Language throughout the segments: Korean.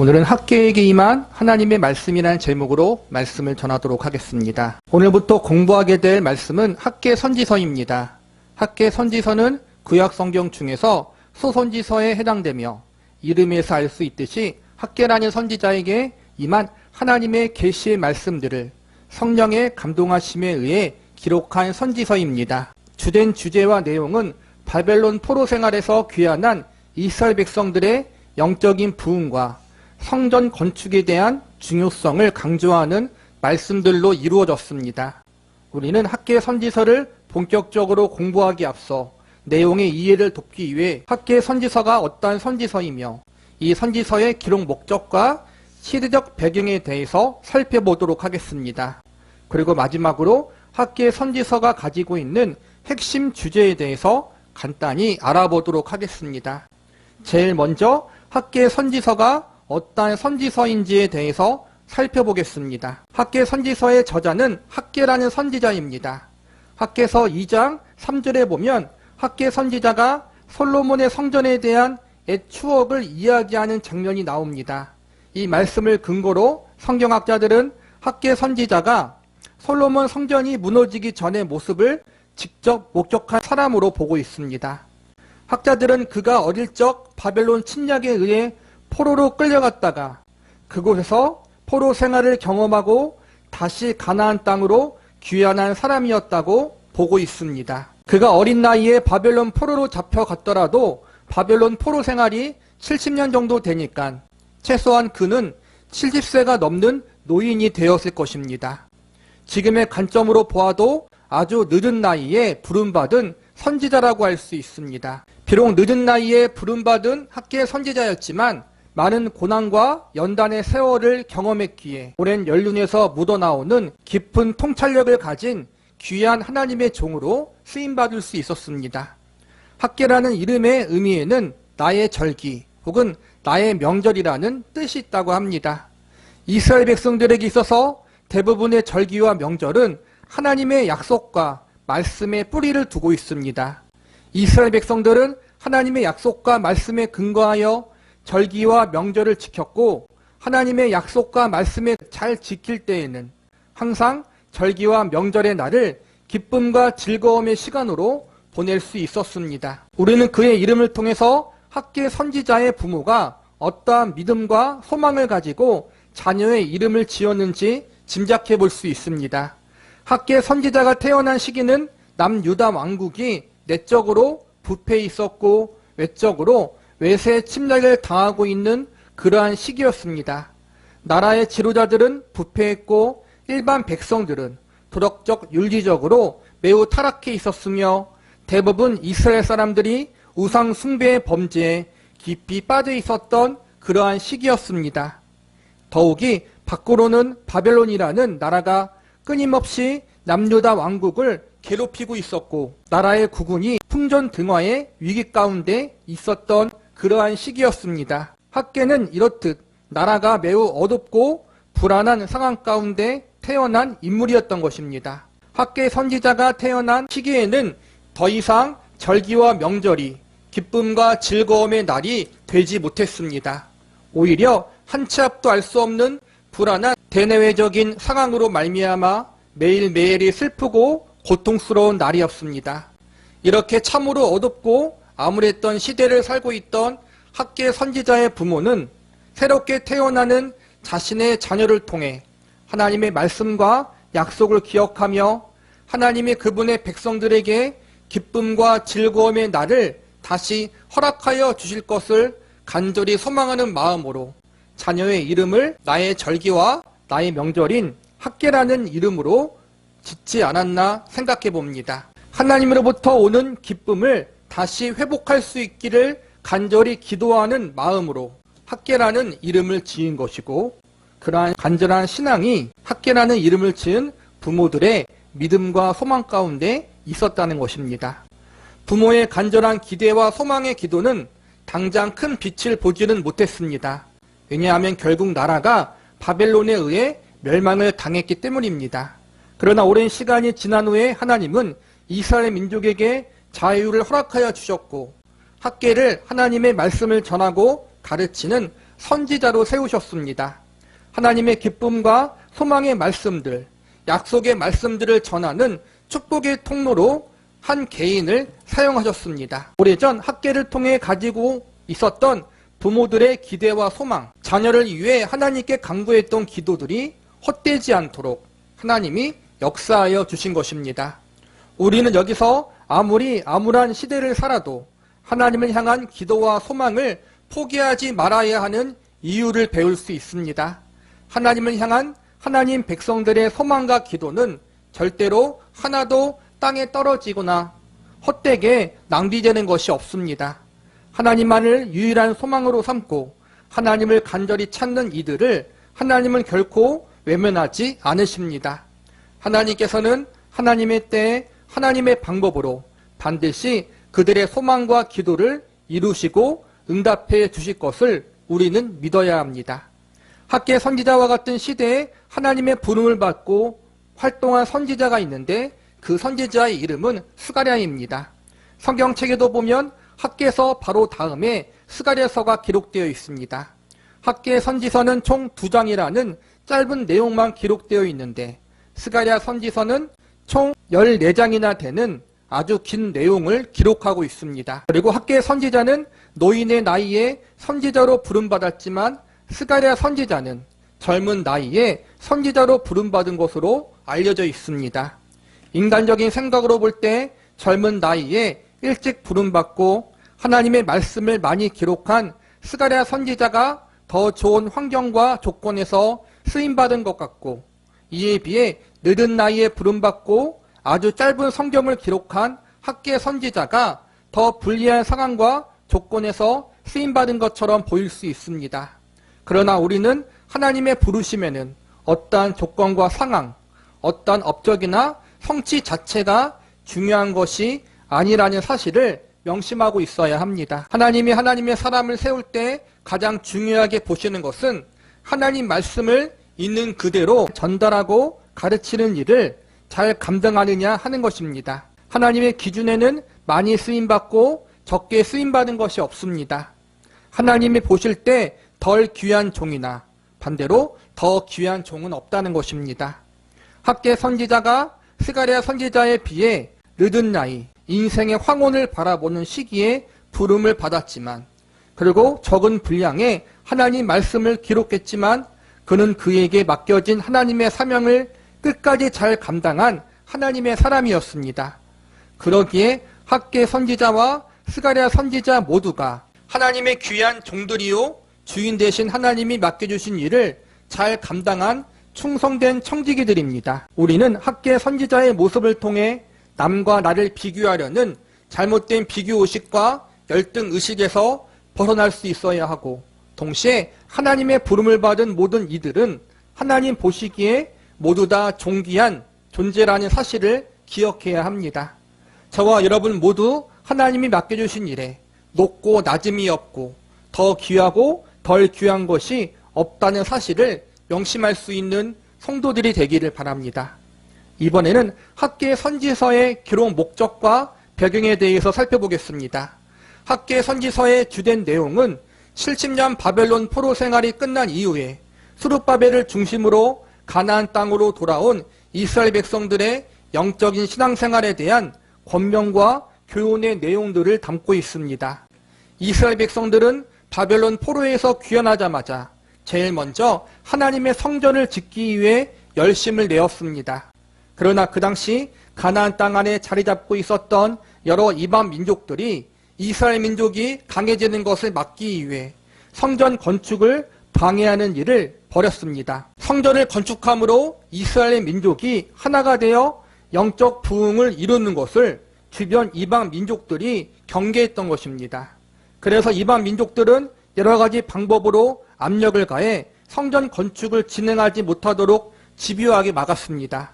오늘은 학계에게 임한 하나님의 말씀이라는 제목으로 말씀을 전하도록 하겠습니다. 오늘부터 공부하게 될 말씀은 학계 선지서입니다. 학계 선지서는 구약 성경 중에서 소선지서에 해당되며 이름에서 알 수 있듯이 학계라는 선지자에게 임한 하나님의 계시의 말씀들을 성령의 감동하심에 의해 기록한 선지서입니다. 주된 주제와 내용은 바벨론 포로 생활에서 귀환한 이스라엘 백성들의 영적인 부흥과 성전 건축에 대한 중요성을 강조하는 말씀들로 이루어졌습니다. 우리는 학계 선지서를 본격적으로 공부하기 앞서 내용의 이해를 돕기 위해 학계 선지서가 어떠한 선지서이며 이 선지서의 기록 목적과 시대적 배경에 대해서 살펴보도록 하겠습니다. 그리고 마지막으로 학계 선지서가 가지고 있는 핵심 주제에 대해서 간단히 알아보도록 하겠습니다. 제일 먼저 학계 선지서가 어떠한 선지서인지에 대해서 살펴보겠습니다. 학계 선지서의 저자는 학계라는 선지자입니다. 학계서 2장 3절에 보면 학계 선지자가 솔로몬의 성전에 대한 옛 추억을 이야기하는 장면이 나옵니다. 이 말씀을 근거로 성경학자들은 학계 선지자가 솔로몬 성전이 무너지기 전의 모습을 직접 목격한 사람으로 보고 있습니다. 학자들은 그가 어릴 적 바벨론 침략에 의해 포로로 끌려갔다가 그곳에서 포로 생활을 경험하고 다시 가나안 땅으로 귀환한 사람이었다고 보고 있습니다. 그가 어린 나이에 바벨론 포로로 잡혀갔더라도 바벨론 포로 생활이 70년 정도 되니까 최소한 그는 70세가 넘는 노인이 되었을 것입니다. 지금의 관점으로 보아도 아주 늦은 나이에 부름받은 선지자라고 할 수 있습니다. 비록 늦은 나이에 부름받은 학계 선지자였지만 많은 고난과 연단의 세월을 경험했기에 오랜 연륜에서 묻어나오는 깊은 통찰력을 가진 귀한 하나님의 종으로 쓰임받을 수 있었습니다. 학계라는 이름의 의미에는 나의 절기 혹은 나의 명절이라는 뜻이 있다고 합니다. 이스라엘 백성들에게 있어서 대부분의 절기와 명절은 하나님의 약속과 말씀에 뿌리를 두고 있습니다. 이스라엘 백성들은 하나님의 약속과 말씀에 근거하여 절기와 명절을 지켰고 하나님의 약속과 말씀에 잘 지킬 때에는 항상 절기와 명절의 날을 기쁨과 즐거움의 시간으로 보낼 수 있었습니다. 우리는 그의 이름을 통해서 학계 선지자의 부모가 어떠한 믿음과 소망을 가지고 자녀의 이름을 지었는지 짐작해 볼 수 있습니다. 학계 선지자가 태어난 시기는 남유다 왕국이 내적으로 부패해 있었고 외적으로 외세 침략을 당하고 있는 그러한 시기였습니다. 나라의 지도자들은 부패했고 일반 백성들은 도덕적 윤리적으로 매우 타락해 있었으며 대부분 이스라엘 사람들이 우상 숭배의 범죄에 깊이 빠져 있었던 그러한 시기였습니다. 더욱이 밖으로는 바벨론이라는 나라가 끊임없이 남유다 왕국을 괴롭히고 있었고 나라의 국군이 풍전등화의 위기 가운데 있었던 그러한 시기였습니다. 학계는 이렇듯 나라가 매우 어둡고 불안한 상황 가운데 태어난 인물이었던 것입니다. 학계 선지자가 태어난 시기에는 더 이상 절기와 명절이 기쁨과 즐거움의 날이 되지 못했습니다. 오히려 한 치 앞도 알 수 없는 불안한 대내외적인 상황으로 말미암아 매일매일이 슬프고 고통스러운 날이었습니다. 이렇게 참으로 어둡고 암울했던 시대를 살고 있던 학계 선지자의 부모는 새롭게 태어나는 자신의 자녀를 통해 하나님의 말씀과 약속을 기억하며 하나님이 그분의 백성들에게 기쁨과 즐거움의 날을 다시 허락하여 주실 것을 간절히 소망하는 마음으로 자녀의 이름을 나의 절기와 나의 명절인 학계라는 이름으로 짓지 않았나 생각해 봅니다. 하나님으로부터 오는 기쁨을 다시 회복할 수 있기를 간절히 기도하는 마음으로 학계라는 이름을 지은 것이고 그러한 간절한 신앙이 학계라는 이름을 지은 부모들의 믿음과 소망 가운데 있었다는 것입니다. 부모의 간절한 기대와 소망의 기도는 당장 큰 빛을 보지는 못했습니다. 왜냐하면 결국 나라가 바벨론에 의해 멸망을 당했기 때문입니다. 그러나 오랜 시간이 지난 후에 하나님은 이스라엘 민족에게 자유를 허락하여 주셨고 학계를 하나님의 말씀을 전하고 가르치는 선지자로 세우셨습니다. 하나님의 기쁨과 소망의 말씀들, 약속의 말씀들을 전하는 축복의 통로로 한 개인을 사용하셨습니다. 오래전 학계를 통해 가지고 있었던 부모들의 기대와 소망, 자녀를 위해 하나님께 강구했던 기도들이 헛되지 않도록 하나님이 역사하여 주신 것입니다. 우리는 여기서 아무리 암울한 시대를 살아도 하나님을 향한 기도와 소망을 포기하지 말아야 하는 이유를 배울 수 있습니다. 하나님을 향한 하나님 백성들의 소망과 기도는 절대로 하나도 땅에 떨어지거나 헛되게 낭비되는 것이 없습니다. 하나님만을 유일한 소망으로 삼고 하나님을 간절히 찾는 이들을 하나님은 결코 외면하지 않으십니다. 하나님께서는 하나님의 때에 하나님의 방법으로 반드시 그들의 소망과 기도를 이루시고 응답해 주실 것을 우리는 믿어야 합니다. 학계 선지자와 같은 시대에 하나님의 부름을 받고 활동한 선지자가 있는데 그 선지자의 이름은 스가랴입니다. 성경책에도 보면 학계서 바로 다음에 스가랴서가 기록되어 있습니다. 학계 선지서는 총 두 장이라는 짧은 내용만 기록되어 있는데 스가랴 선지서는 총 14장이나 되는 아주 긴 내용을 기록하고 있습니다. 그리고 학계 선지자는 노인의 나이에 선지자로 부름받았지만 스가랴 선지자는 젊은 나이에 선지자로 부름받은 것으로 알려져 있습니다. 인간적인 생각으로 볼 때 젊은 나이에 일찍 부름받고 하나님의 말씀을 많이 기록한 스가랴 선지자가 더 좋은 환경과 조건에서 쓰임받은 것 같고 이에 비해 늦은 나이에 부름받고 아주 짧은 성경을 기록한 학계 선지자가 더 불리한 상황과 조건에서 쓰임받은 것처럼 보일 수 있습니다. 그러나 우리는 하나님의 부르심에는 어떠한 조건과 상황, 어떠한 업적이나 성취 자체가 중요한 것이 아니라는 사실을 명심하고 있어야 합니다. 하나님이 하나님의 사람을 세울 때 가장 중요하게 보시는 것은 하나님 말씀을 있는 그대로 전달하고 가르치는 일을 잘 감당하느냐 하는 것입니다. 하나님의 기준에는 많이 쓰임받고 적게 쓰임받은 것이 없습니다. 하나님이 보실 때 덜 귀한 종이나 반대로 더 귀한 종은 없다는 것입니다. 학계 선지자가 스가랴 선지자에 비해 늦은 나이, 인생의 황혼을 바라보는 시기에 부름을 받았지만 그리고 적은 분량의 하나님 말씀을 기록했지만 그는 그에게 맡겨진 하나님의 사명을 끝까지 잘 감당한 하나님의 사람이었습니다. 그러기에 학계 선지자와 스가랴 선지자 모두가 하나님의 귀한 종들이요 주인 대신 하나님이 맡겨주신 일을 잘 감당한 충성된 청지기들입니다. 우리는 학계 선지자의 모습을 통해 남과 나를 비교하려는 잘못된 비교 의식과 열등 의식에서 벗어날 수 있어야 하고 동시에 하나님의 부름을 받은 모든 이들은 하나님 보시기에 모두 다 존귀한 존재라는 사실을 기억해야 합니다. 저와 여러분 모두 하나님이 맡겨주신 일에 높고 낮음이 없고 더 귀하고 덜 귀한 것이 없다는 사실을 명심할 수 있는 성도들이 되기를 바랍니다. 이번에는 학계 선지서의 기록 목적과 배경에 대해서 살펴보겠습니다. 학계 선지서의 주된 내용은 70년 바벨론 포로 생활이 끝난 이후에 수르바벨을 중심으로 가나안 땅으로 돌아온 이스라엘 백성들의 영적인 신앙생활에 대한 권명과 교훈의 내용들을 담고 있습니다. 이스라엘 백성들은 바벨론 포로에서 귀환하자마자 제일 먼저 하나님의 성전을 짓기 위해 열심을 내었습니다. 그러나 그 당시 가나안 땅 안에 자리 잡고 있었던 여러 이방 민족들이 이스라엘 민족이 강해지는 것을 막기 위해 성전 건축을 방해하는 일을 벌였습니다. 성전을 건축함으로 이스라엘 민족이 하나가 되어 영적 부흥을 이루는 것을 주변 이방 민족들이 경계했던 것입니다. 그래서 이방 민족들은 여러 가지 방법으로 압력을 가해 성전 건축을 진행하지 못하도록 집요하게 막았습니다.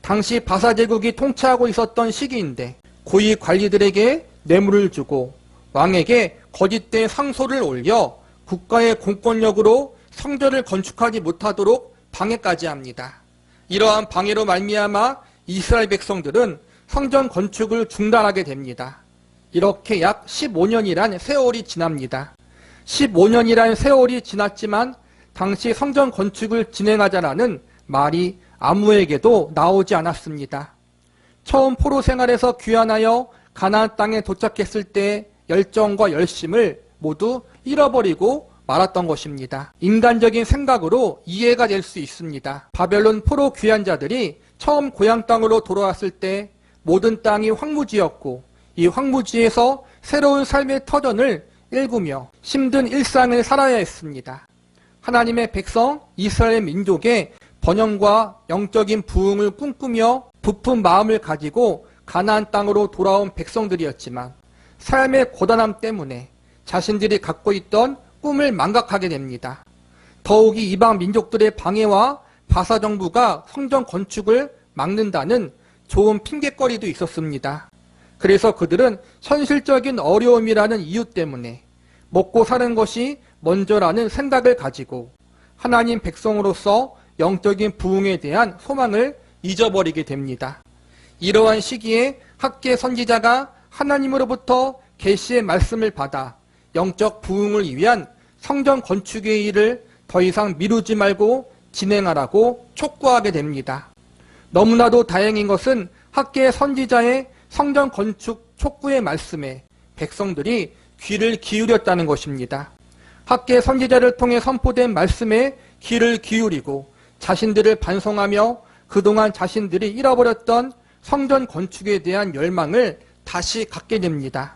당시 바사 제국이 통치하고 있었던 시기인데 고위 관리들에게 뇌물을 주고 왕에게 거짓된 상소를 올려 국가의 공권력으로 성전을 건축하지 못하도록 방해까지 합니다. 이러한 방해로 말미암아 이스라엘 백성들은 성전 건축을 중단하게 됩니다. 이렇게 약 15년이란 세월이 지납니다. 15년이라는 세월이 지났지만 당시 성전 건축을 진행하자라는 말이 아무에게도 나오지 않았습니다. 처음 포로 생활에서 귀환하여 가나안 땅에 도착했을 때 열정과 열심을 모두 잃어버리고 말았던 것입니다. 인간적인 생각으로 이해가 될 수 있습니다. 바벨론 포로 귀환자들이 처음 고향 땅으로 돌아왔을 때 모든 땅이 황무지였고 이 황무지에서 새로운 삶의 터전을 일구며 힘든 일상을 살아야 했습니다. 하나님의 백성 이스라엘 민족의 번영과 영적인 부흥을 꿈꾸며 부푼 마음을 가지고 가나안 땅으로 돌아온 백성들이었지만 삶의 고단함 때문에 자신들이 갖고 있던 꿈을 망각하게 됩니다. 더욱이 이방 민족들의 방해와 바사 정부가 성전 건축을 막는다는 좋은 핑계거리도 있었습니다. 그래서 그들은 현실적인 어려움이라는 이유 때문에 먹고 사는 것이 먼저라는 생각을 가지고 하나님 백성으로서 영적인 부흥에 대한 소망을 잊어버리게 됩니다. 이러한 시기에 학계 선지자가 하나님으로부터 계시의 말씀을 받아 영적 부흥을 위한 성전 건축의 일을 더 이상 미루지 말고 진행하라고 촉구하게 됩니다. 너무나도 다행인 것은 학계 선지자의 성전 건축 촉구의 말씀에 백성들이 귀를 기울였다는 것입니다. 학계 선지자를 통해 선포된 말씀에 귀를 기울이고 자신들을 반성하며 그동안 자신들이 잃어버렸던 성전 건축에 대한 열망을 다시 갖게 됩니다.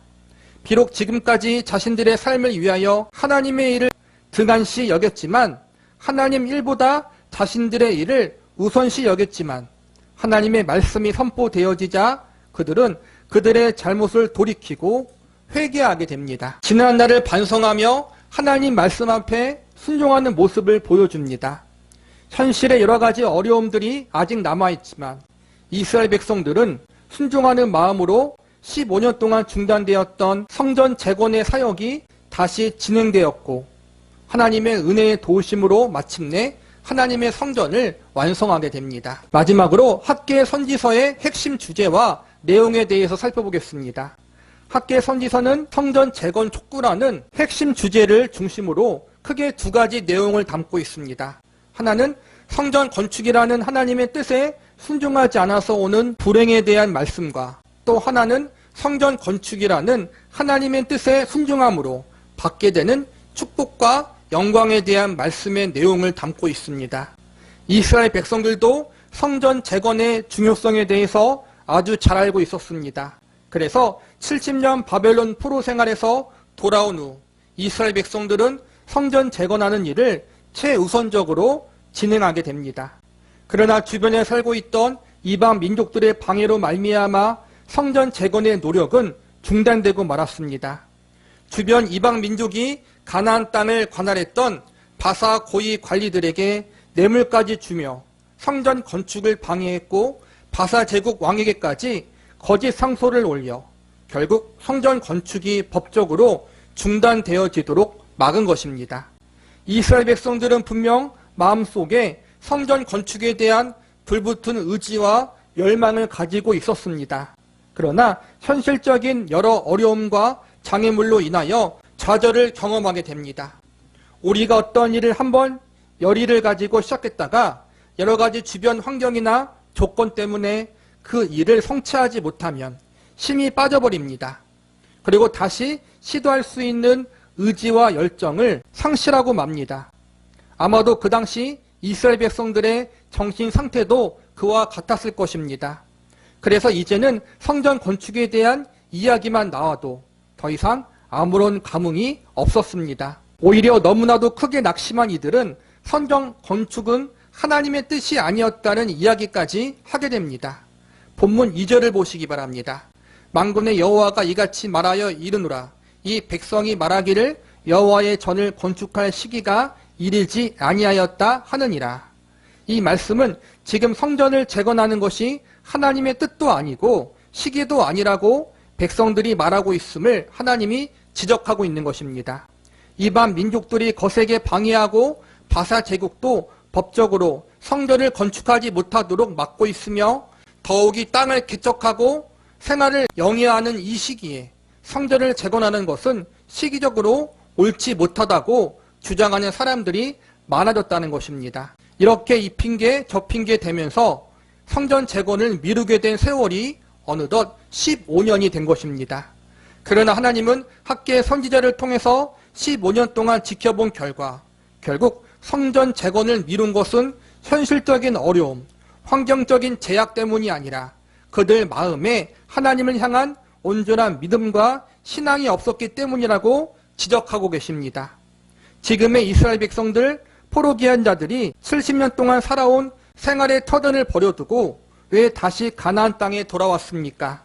비록 지금까지 자신들의 삶을 위하여 하나님의 일을 등한시 여겼지만 하나님 일보다 자신들의 일을 우선시 여겼지만 하나님의 말씀이 선포되어지자 그들은 그들의 잘못을 돌이키고 회개하게 됩니다. 지난 날을 반성하며 하나님 말씀 앞에 순종하는 모습을 보여줍니다. 현실의 여러 가지 어려움들이 아직 남아있지만 이스라엘 백성들은 순종하는 마음으로 15년 동안 중단되었던 성전 재건의 사역이 다시 진행되었고 하나님의 은혜의 도우심으로 마침내 하나님의 성전을 완성하게 됩니다. 마지막으로 학계 선지서의 핵심 주제와 내용에 대해서 살펴보겠습니다. 학계 선지서는 성전 재건 촉구라는 핵심 주제를 중심으로 크게 두 가지 내용을 담고 있습니다. 하나는 성전 건축이라는 하나님의 뜻에 순종하지 않아서 오는 불행에 대한 말씀과 또 하나는 성전 건축이라는 하나님의 뜻에 순종함으로 받게 되는 축복과 영광에 대한 말씀의 내용을 담고 있습니다. 이스라엘 백성들도 성전 재건의 중요성에 대해서 아주 잘 알고 있었습니다. 그래서 70년 바벨론 포로 생활에서 돌아온 후 이스라엘 백성들은 성전 재건하는 일을 최우선적으로 진행하게 됩니다. 그러나 주변에 살고 있던 이방 민족들의 방해로 말미암아 성전 재건의 노력은 중단되고 말았습니다. 주변 이방 민족이 가나안 땅을 관할했던 바사 고위 관리들에게 뇌물까지 주며 성전 건축을 방해했고 바사 제국 왕에게까지 거짓 상소를 올려 결국 성전 건축이 법적으로 중단되어지도록 막은 것입니다. 이스라엘 백성들은 분명 마음속에 성전 건축에 대한 불붙은 의지와 열망을 가지고 있었습니다. 그러나 현실적인 여러 어려움과 장애물로 인하여 좌절을 경험하게 됩니다. 우리가 어떤 일을 한번 열의를 가지고 시작했다가 여러 가지 주변 환경이나 조건 때문에 그 일을 성취하지 못하면 힘이 빠져버립니다. 그리고 다시 시도할 수 있는 의지와 열정을 상실하고 맙니다. 아마도 그 당시 이스라엘 백성들의 정신 상태도 그와 같았을 것입니다. 그래서 이제는 성전 건축에 대한 이야기만 나와도 더 이상 아무런 감흥이 없었습니다. 오히려 너무나도 크게 낙심한 이들은 성전 건축은 하나님의 뜻이 아니었다는 이야기까지 하게 됩니다. 본문 2절을 보시기 바랍니다. 망군의 여호와가 이같이 말하여 이르노라 이 백성이 말하기를 여호와의 전을 건축할 시기가 이르지 아니하였다 하느니라. 이 말씀은 지금 성전을 재건하는 것이 하나님의 뜻도 아니고 시기도 아니라고 백성들이 말하고 있음을 하나님이 지적하고 있는 것입니다. 이반 민족들이 거세게 방해하고 바사 제국도 법적으로 성전을 건축하지 못하도록 막고 있으며 더욱이 땅을 개척하고 생활을 영위하는 이 시기에 성전을 재건하는 것은 시기적으로 옳지 못하다고 주장하는 사람들이 많아졌다는 것입니다. 이렇게 이 핑계 저 핑계 되면서 성전 재건을 미루게 된 세월이 어느덧 15년이 된 것입니다. 그러나 하나님은 학계 선지자를 통해서 15년 동안 지켜본 결과 결국 성전 재건을 미룬 것은 현실적인 어려움, 환경적인 제약 때문이 아니라 그들 마음에 하나님을 향한 온전한 믿음과 신앙이 없었기 때문이라고 지적하고 계십니다. 지금의 이스라엘 백성들 포로기한 자들이 70년 동안 살아온 생활의 터전을 버려두고 왜 다시 가나안 땅에 돌아왔습니까?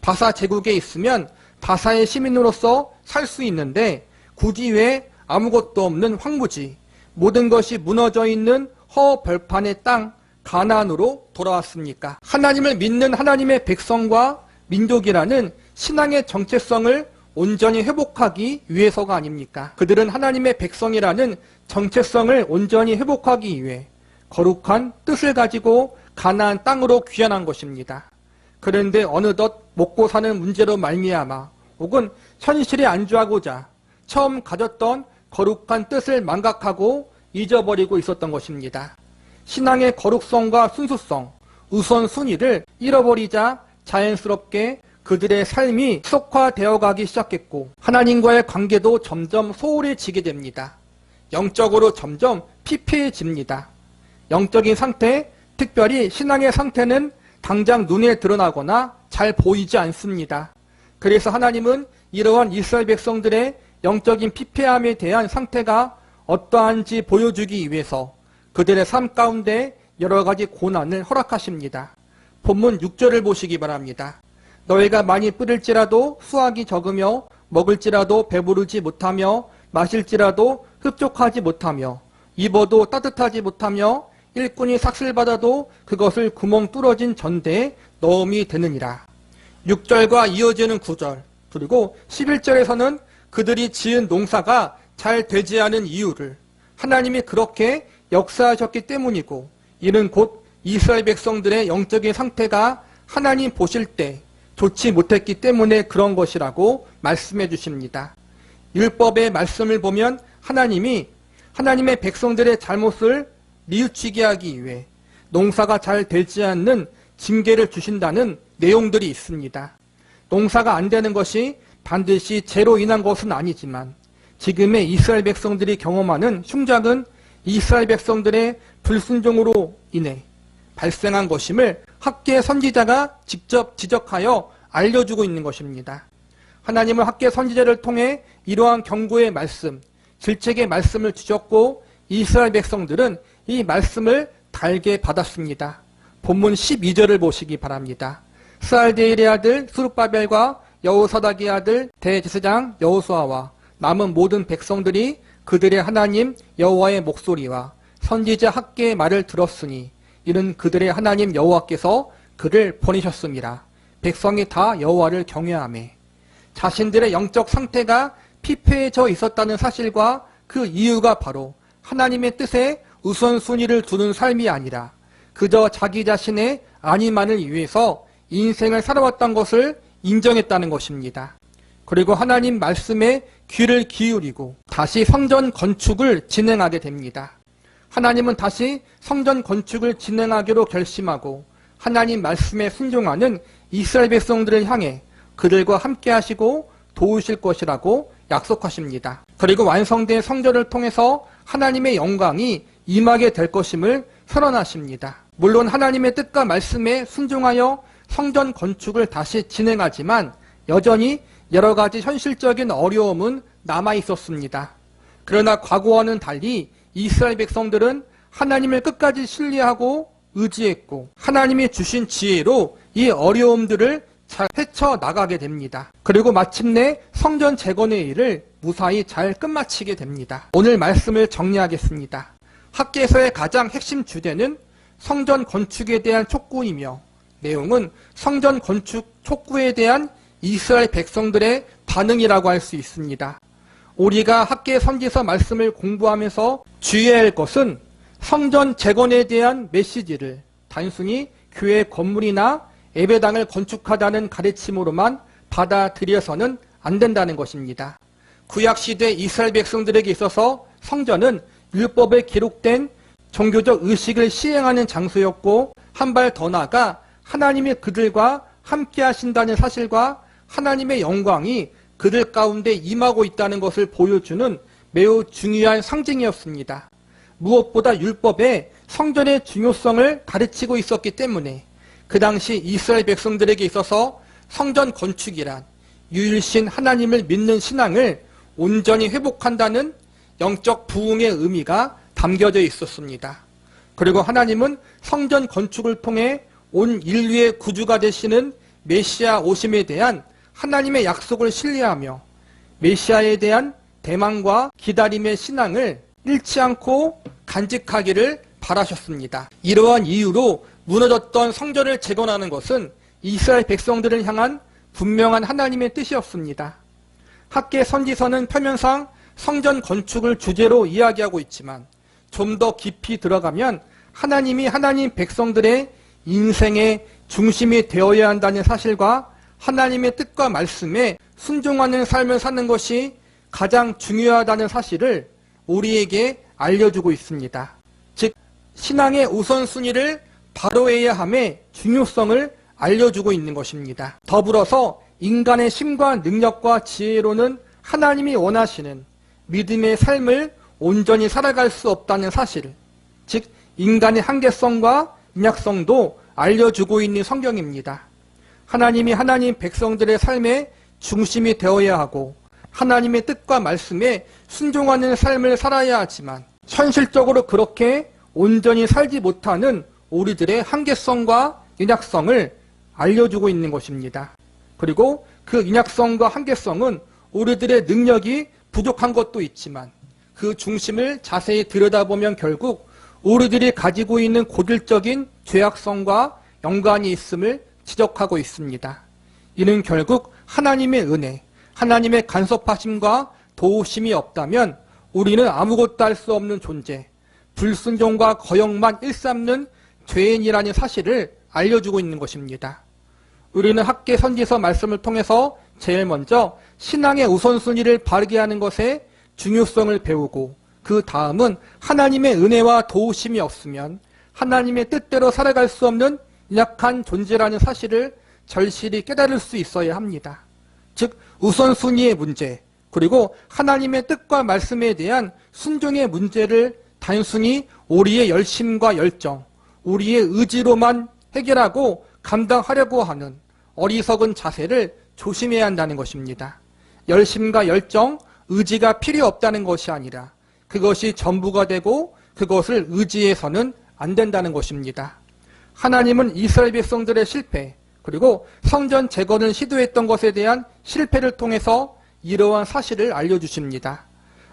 바사 제국에 있으면 바사의 시민으로서 살 수 있는데 굳이 왜 아무것도 없는 황무지, 모든 것이 무너져 있는 허벌판의 땅 가나안으로 돌아왔습니까? 하나님을 믿는 하나님의 백성과 민족이라는 신앙의 정체성을 온전히 회복하기 위해서가 아닙니까? 그들은 하나님의 백성이라는 정체성을 온전히 회복하기 위해 거룩한 뜻을 가지고 가나안 땅으로 귀환한 것입니다. 그런데 어느덧 먹고 사는 문제로 말미암아 혹은 현실에 안주하고자 처음 가졌던 거룩한 뜻을 망각하고 잊어버리고 있었던 것입니다. 신앙의 거룩성과 순수성, 우선순위를 잃어버리자 자연스럽게 그들의 삶이 속화되어 가기 시작했고 하나님과의 관계도 점점 소홀해지게 됩니다. 영적으로 점점 피폐해집니다. 영적인 상태, 특별히 신앙의 상태는 당장 눈에 드러나거나 잘 보이지 않습니다. 그래서 하나님은 이러한 이스라엘 백성들의 영적인 피폐함에 대한 상태가 어떠한지 보여주기 위해서 그들의 삶 가운데 여러 가지 고난을 허락하십니다. 본문 6절을 보시기 바랍니다. 너희가 많이 뿌릴지라도 수확이 적으며 먹을지라도 배부르지 못하며 마실지라도 흡족하지 못하며 입어도 따뜻하지 못하며 일꾼이 삭슬 받아도 그것을 구멍 뚫어진 전대에 넣음이 되느니라. 6절과 이어지는 9절 그리고 11절에서는 그들이 지은 농사가 잘 되지 않은 이유를 하나님이 그렇게 역사하셨기 때문이고 이는 곧 이스라엘 백성들의 영적인 상태가 하나님 보실 때 좋지 못했기 때문에 그런 것이라고 말씀해 주십니다. 율법의 말씀을 보면 하나님이 하나님의 백성들의 잘못을 뉘우치게 하기 위해 농사가 잘 되지 않는 징계를 주신다는 내용들이 있습니다. 농사가 안 되는 것이 반드시 죄로 인한 것은 아니지만 지금의 이스라엘 백성들이 경험하는 흉작은 이스라엘 백성들의 불순종으로 인해 발생한 것임을 학계 선지자가 직접 지적하여 알려주고 있는 것입니다. 하나님은 학계 선지자를 통해 이러한 경고의 말씀, 질책의 말씀을 주셨고 이스라엘 백성들은 이 말씀을 달게 받았습니다. 본문 12절을 보시기 바랍니다. 스알데일의 아들 수르바벨과 여호사닥의 아들 대제사장 여호수아와 남은 모든 백성들이 그들의 하나님 여호와의 목소리와 선지자 학계의 말을 들었으니 이는 그들의 하나님 여호와께서 그를 보내셨습니다. 백성이 다 여호와를 경외하매 자신들의 영적 상태가 피폐해져 있었다는 사실과 그 이유가 바로 하나님의 뜻에 우선순위를 두는 삶이 아니라 그저 자기 자신의 안위만을 위해서 인생을 살아왔던 것을 인정했다는 것입니다. 그리고 하나님 말씀에 귀를 기울이고 다시 성전 건축을 진행하게 됩니다. 하나님은 다시 성전 건축을 진행하기로 결심하고 하나님 말씀에 순종하는 이스라엘 백성들을 향해 그들과 함께 하시고 도우실 것이라고 약속하십니다. 그리고 완성된 성전을 통해서 하나님의 영광이 임하게 될 것임을 선언하십니다. 물론 하나님의 뜻과 말씀에 순종하여 성전 건축을 다시 진행하지만 여전히 여러 가지 현실적인 어려움은 남아 있었습니다. 그러나 과거와는 달리 이스라엘 백성들은 하나님을 끝까지 신뢰하고 의지했고 하나님이 주신 지혜로 이 어려움들을 잘 헤쳐 나가게 됩니다. 그리고 마침내 성전 재건의 일을 무사히 잘 끝마치게 됩니다. 오늘 말씀을 정리하겠습니다. 학계에서의 가장 핵심 주제는 성전 건축에 대한 촉구이며 내용은 성전 건축 촉구에 대한 이스라엘 백성들의 반응이라고 할 수 있습니다. 우리가 학계 선지서 말씀을 공부하면서 주의해야 할 것은 성전 재건에 대한 메시지를 단순히 교회 건물이나 예배당을 건축하다는 가르침으로만 받아들여서는 안 된다는 것입니다. 구약시대 이스라엘 백성들에게 있어서 성전은 율법에 기록된 종교적 의식을 시행하는 장소였고 한 발 더 나아가 하나님이 그들과 함께 하신다는 사실과 하나님의 영광이 그들 가운데 임하고 있다는 것을 보여주는 매우 중요한 상징이었습니다. 무엇보다 율법에 성전의 중요성을 가르치고 있었기 때문에 그 당시 이스라엘 백성들에게 있어서 성전 건축이란 유일신 하나님을 믿는 신앙을 온전히 회복한다는 영적 부흥의 의미가 담겨져 있었습니다. 그리고 하나님은 성전 건축을 통해 온 인류의 구주가 되시는 메시아 오심에 대한 하나님의 약속을 신뢰하며 메시아에 대한 대망과 기다림의 신앙을 잃지 않고 간직하기를 바라셨습니다. 이러한 이유로 무너졌던 성전을 재건하는 것은 이스라엘 백성들을 향한 분명한 하나님의 뜻이었습니다. 학계 선지서는 표면상 성전 건축을 주제로 이야기하고 있지만 좀 더 깊이 들어가면 하나님이 하나님 백성들의 인생의 중심이 되어야 한다는 사실과 하나님의 뜻과 말씀에 순종하는 삶을 사는 것이 가장 중요하다는 사실을 우리에게 알려주고 있습니다. 즉, 신앙의 우선순위를 바로해야 함의 중요성을 알려주고 있는 것입니다. 더불어서 인간의 심과 능력과 지혜로는 하나님이 원하시는 믿음의 삶을 온전히 살아갈 수 없다는 사실, 즉 인간의 한계성과 인약성도 알려주고 있는 성경입니다. 하나님이 하나님 백성들의 삶의 중심이 되어야 하고 하나님의 뜻과 말씀에 순종하는 삶을 살아야 하지만 현실적으로 그렇게 온전히 살지 못하는 우리들의 한계성과 인약성을 알려주고 있는 것입니다. 그리고 그 인약성과 한계성은 우리들의 능력이 부족한 것도 있지만 그 중심을 자세히 들여다보면 결국 우리들이 가지고 있는 고질적인 죄악성과 연관이 있음을 지적하고 있습니다. 이는 결국 하나님의 은혜, 하나님의 간섭하심과 도우심이 없다면 우리는 아무것도 할 수 없는 존재, 불순종과 거역만 일삼는 죄인이라는 사실을 알려주고 있는 것입니다. 우리는 학계 선지서 말씀을 통해서 제일 먼저 신앙의 우선순위를 바르게 하는 것에 중요성을 배우고 그 다음은 하나님의 은혜와 도우심이 없으면 하나님의 뜻대로 살아갈 수 없는 약한 존재라는 사실을 절실히 깨달을 수 있어야 합니다. 즉 우선순위의 문제 그리고 하나님의 뜻과 말씀에 대한 순종의 문제를 단순히 우리의 열심과 열정, 우리의 의지로만 해결하고 감당하려고 하는 어리석은 자세를 조심해야 한다는 것입니다. 열심과 열정, 의지가 필요 없다는 것이 아니라 그것이 전부가 되고 그것을 의지해서는 안 된다는 것입니다. 하나님은 이스라엘 백성들의 실패, 그리고 성전 재건을 시도했던 것에 대한 실패를 통해서 이러한 사실을 알려주십니다.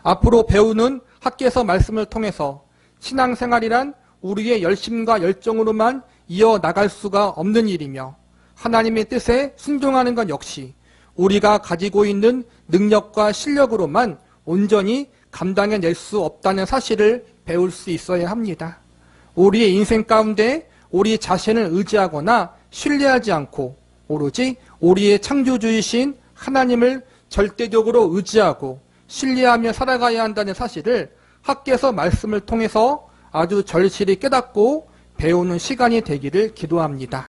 앞으로 배우는 학계에서 말씀을 통해서 신앙생활이란 우리의 열심과 열정으로만 이어나갈 수가 없는 일이며 하나님의 뜻에 순종하는 것 역시 우리가 가지고 있는 능력과 실력으로만 온전히 감당해낼 수 없다는 사실을 배울 수 있어야 합니다. 우리의 인생 가운데 우리 자신을 의지하거나 신뢰하지 않고 오로지 우리의 창조주이신 하나님을 절대적으로 의지하고 신뢰하며 살아가야 한다는 사실을 학계에서 말씀을 통해서 아주 절실히 깨닫고 배우는 시간이 되기를 기도합니다.